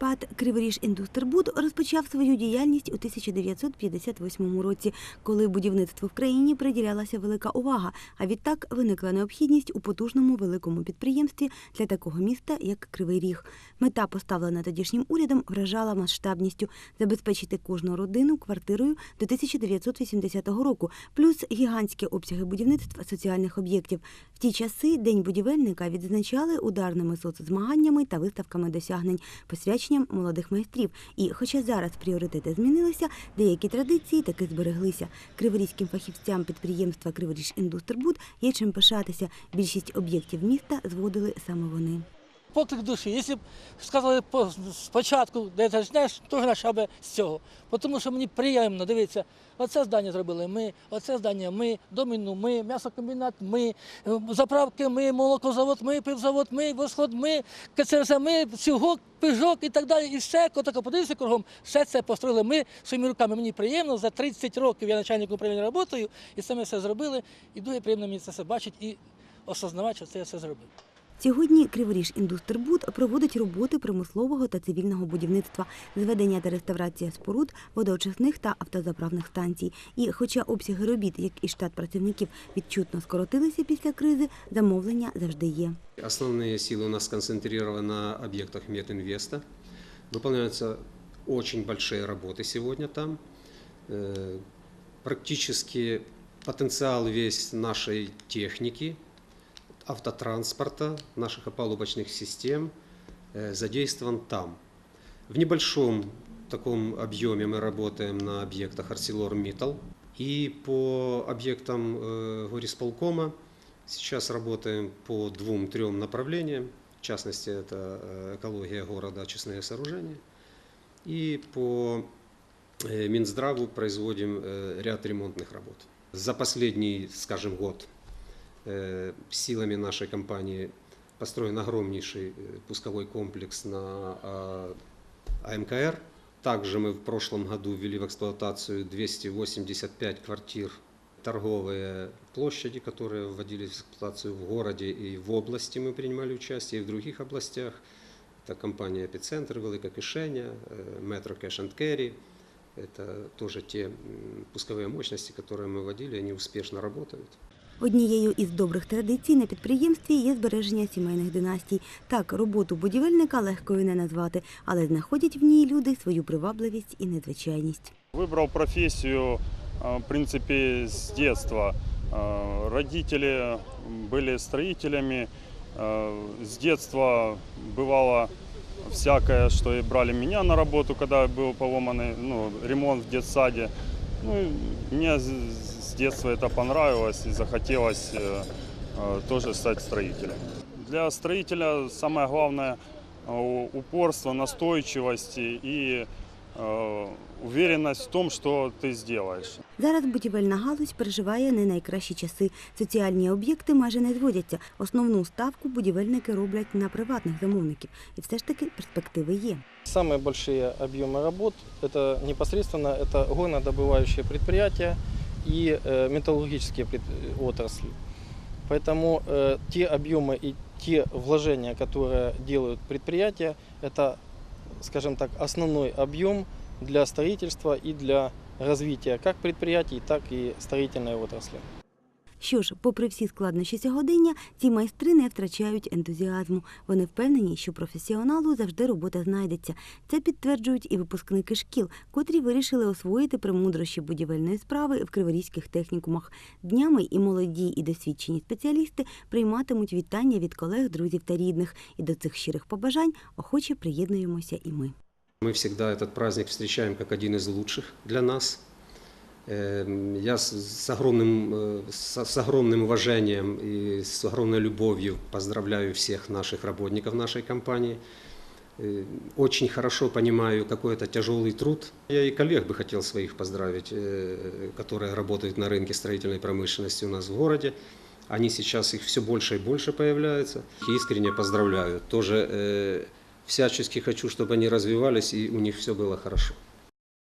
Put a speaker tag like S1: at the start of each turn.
S1: ПАТ Криворіж Індустрбуд розпочав свою діяльність у 1958 році, коли будівництву в країні приділялася велика увага. А відтак виникла необхідність у потужному великому підприємстві для такого міста, як Кривий Ріг. Мета, поставлена тодішнім урядом, вражала масштабністю забезпечити кожну родину квартирою до 1980 року, плюс гігантські обсяги будівництва соціальних об'єктів. В ті часи День будівельника відзначали ударними соцзмаганнями та виставками досягнень, посвяченням молодих майстрів. І, хоча зараз пріоритети змінилися, деякі традиції таки збереглися. Криворізьким фахівцям підприємства Криворіж Індустрбуд є чим пишатися. Більшість об'єктів міста зводили саме вони.
S2: Поклик душі. Якщо б сказали спочатку, де ти почнеш, то хоча б з цього. Тому що мені приємно дивитися, оце здання зробили ми, оце здання ми, доміну ми, м'ясокомбінат ми, заправки ми, молокозавод ми, пивзавод ми, восход ми, КЦРЗ ми, сілгок, пижок і так далі. І все, котако подивився кругом, все це построїли ми своїми руками. Мені приємно, за 30 років я начальником управління працюю, і ми все зробили. І дуже приємно мені це все бачити і осознавати, що це я все зробив.
S1: Сьогодні Криворіж Індустрбуд проводить роботи примусового та цивільного будівництва, зведення та реставрація споруд, водоочисних та автозаправних станцій. І, хоча обсяги робіт, як і штат працівників, відчутно скоротилися після кризи, замовлення завжди є.
S3: Основные силы у нас сконцентрированы на объектах Мединвеста. Выполняются очень большие работы сегодня там. Э, Практически потенциал весь нашей техники, автотранспорта, наших опалубочных систем э, задействован там. В небольшом таком объеме мы работаем на объектах ArcelorMittal. И по объектам э, горисполкома сейчас работаем по двум-трем направлениям. В частности, это э, экология города, очистные сооружения. И по Минздраву производим ряд ремонтных работ. За последний, скажем, год силами нашей компании построен огромнейший э, пусковой комплекс на а, АМКР. Также мы в прошлом году ввели в эксплуатацию 285 квартир торговые площади, которые вводились в эксплуатацию в городе и в области мы принимали участие, и в других областях. Это компания «Эпицентр», «Велика Кишеня», э, «Метро Cash and Carry». Это тоже те пусковые мощности, которые мы вводили, они успешно работают.
S1: Однією із добрих традицій на підприємстві є збереження сімейних династій. Так, роботу будівельника легкою не назвати, але знаходять в ній люди свою привабливість і незвичайність.
S4: Выбрал профессию, э, в принципе, с детства. Э, Родители были строителями. Э, С детства бывало всякое, что и брали меня на работу, когда был поломанный ну, ремонт в детсаде. Ну, и мне с с детства это понравилось и захотелось э, э, тоже стать строителем. Для строителя самое главное э, упорство, настойчивость и э, уверенность в том, что ты сделаешь.
S1: Зараз будівельна галузь переживає не найкращі часи. Соціальні об'єкти майже не зводяться. Основну ставку будівельники роблять на приватних замовників. І все ж таки перспективи є.
S5: Самые большие объемы работ – это непосредственно это горнодобывающие предприятия и э, металлургические пред- отрасли. Поэтому э, те объемы и те вложения, которые делают предприятия, это, скажем так, основной объем для строительства и для развития как предприятий, так и строительной отрасли.
S1: Що ж, попри всі складнощі сьогодення, ці майстри не втрачають ентузіазму. Вони впевнені, що професіоналу завжди робота знайдеться. Це підтверджують і випускники шкіл, котрі вирішили освоїти премудрощі будівельної справи в криворізьких технікумах. Днями і молоді, і досвідчені спеціалісти прийматимуть вітання від колег, друзів та рідних. І до цих щирих побажань охоче приєднуємося і ми.
S3: Мы всегда этот праздник встречаем как один из лучших для нас. Я с огромным, э, с огромным уважением и с огромной любовью поздравляю всех наших работников нашей компании. Э, Очень хорошо понимаю, какой это тяжелый труд. Я и коллег бы хотел своих поздравить, э, которые работают на рынке строительной промышленности у нас в городе. Они сейчас, их все больше и больше появляется. Их искренне поздравляю. Тоже э, всячески хочу, чтобы они развивались и у них все было хорошо.